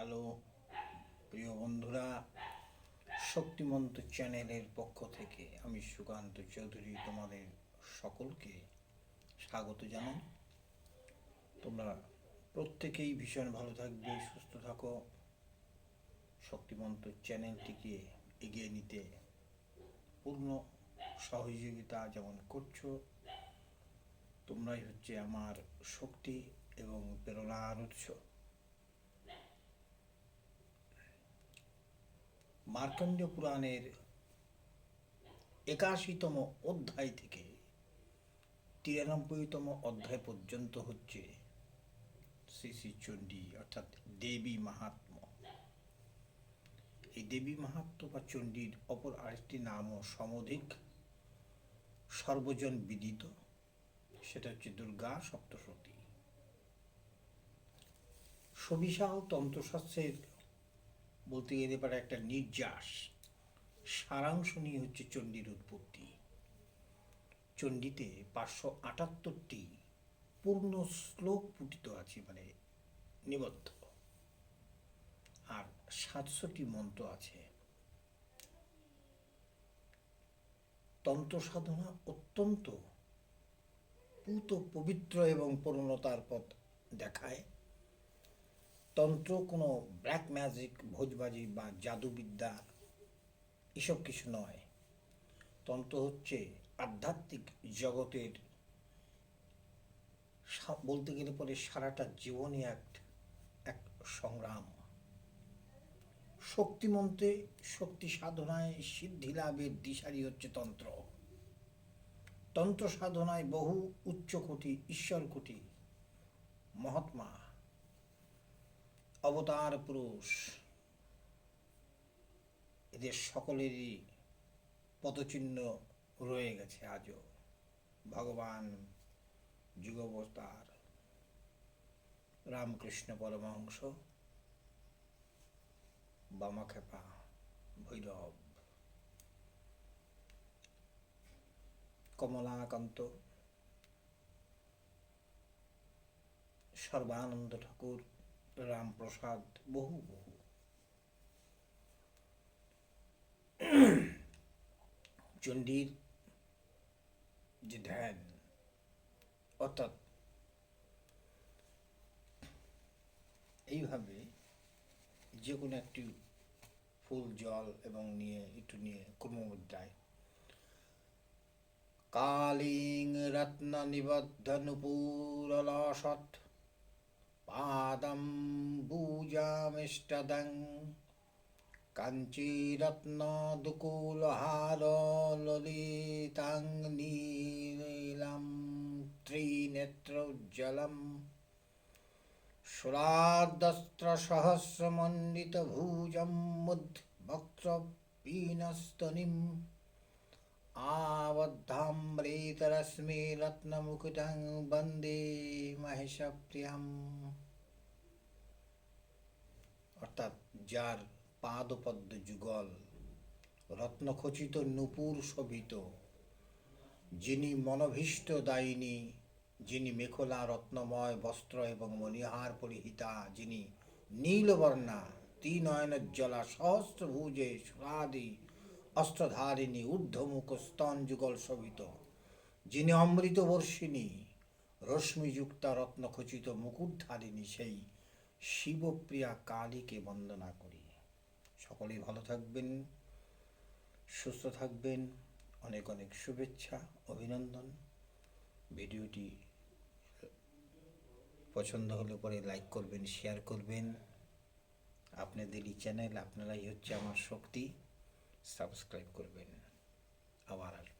Hello, প্রিয় বন্ধুরা, শক্তিমন্ত চ্যানেলের পক্ষ থেকে আমি সুকান্ত চৌধুরী তোমাদের সকলকে স্বাগত জানাই। তোমরা প্রত্যেকেই ভীষণ ভালো থাকবে, সুস্থ থাকো। শক্তিমন্ত চ্যানেলটিকে এগিয়ে নিতে পূর্ণ সহযোগিতা যেমন করছ, তোমরাই হচ্ছে আমার শক্তি এবং প্রেরণার উৎস। মার্কণ্ড পুরাণের একাশিতম অধ্যায় থেকে তিরানব্বইতম অধ্যায় পর্যন্ত হচ্ছে শ্রী শ্রী চণ্ডী, অর্থাৎ দেবী মাহাত্ম। এই দেবী মাহাত্ম বা চণ্ডীর অপর আরেকটি নামও সমধিক সর্বজন বিদিত, সেটা হচ্ছে দুর্গা সপ্তশতী। সবিশাল তন্ত্রশাস্ত্রের বলতে গেলে পারে একটা নির্যাস। সারাংশ নিয়ে হচ্ছে চণ্ডীর উৎপত্তি। চণ্ডীতে পাঁচশো আটাত্তরটি পূর্ণ শ্লোক পুটিত আছে মানে নিবদ্ধ। আর সাতশোটি মন্ত্র আছে। তন্ত্র সাধনা অত্যন্ত পুত পবিত্র এবং পূর্ণতার পথ দেখায়। তন্ত্র, কোনো ব্ল্যাক ম্যাজিক ভোজবাজি বা জাদুবিদ্যা, এসব কিছু নয়। তন্ত্র হচ্ছে আধ্যাত্মিক জগতের বলতে গেলে পরে সারাটা জীবনই এক এক সংগ্রাম। শক্তিমন্ত্রে শক্তি সাধনায় সিদ্ধি লাভের দিশারি হচ্ছে তন্ত্র। তন্ত্র সাধনায় বহু উচ্চকোটি ঈশ্বর কোটি মহাত্মা অবতার পুরুষ। এদের সকলেরই পদচিহ্ন রয়ে গেছে আজও। ভগবান যুগবতার, রামকৃষ্ণ পরমহংস, বামাখ্যাপা, ভৈরব, কমলাকান্ত, সর্বানন্দ ঠাকুর রামপ্রসাদ বহু বহু। চণ্ডীর যে ধ্যান, অর্থাৎ এইভাবে যে কোনো একটি ফুল, জল এবং নিয়ে একটু নিয়ে ক্রমমুদ্রায় কালিং রত্ন নিবদ্ধ নুপুরলসৎ পাদম ভুজামিষ্টদং কাঞ্চীরত্নদুকুলহার ললিতাং নীলম ত্রিনেত্রোজ্জ্বলম সুরাদস্ত্রসহস্রমণ্ডিতভুজं মুদ্ভক্তপীনস্তনিम् রত্নমুকুটং বন্দে মহেশপ্রিয়াম অর্থাৎ যার পাদপদ্ম যুগল রত্নখচিত নূপুর শোভিত যিনি মনভীষ্ট দায়িনী যিনি মেখলা রত্নময় বস্ত্র এবং মণিহার পরিহিতা যিনি নীলবর্ণা ত্রিনয়নোজ্জ্বলা সহস্রভুজে সুরাদি অস্ত্রধারিণী, ঊর্ধ্বমুখ স্তন যুগল শোভিত, যিনি অমৃত বর্ষিণী রশ্মিযুক্তা রত্নখচিত মুকুটধারিণী, সেই শিবপ্রিয়া কালীকে বন্দনা করি। সকলেই ভালো থাকবেন, সুস্থ থাকবেন, অনেক অনেক শুভেচ্ছা, অভিনন্দন। ভিডিওটি পছন্দ হলে পরে লাইক করবেন, শেয়ার করবেন। আপনাদেরই চ্যানেল, আপনারাই হচ্ছে আমার শক্তি। সাবস্ক্রাইব করবেন আবার আসবেন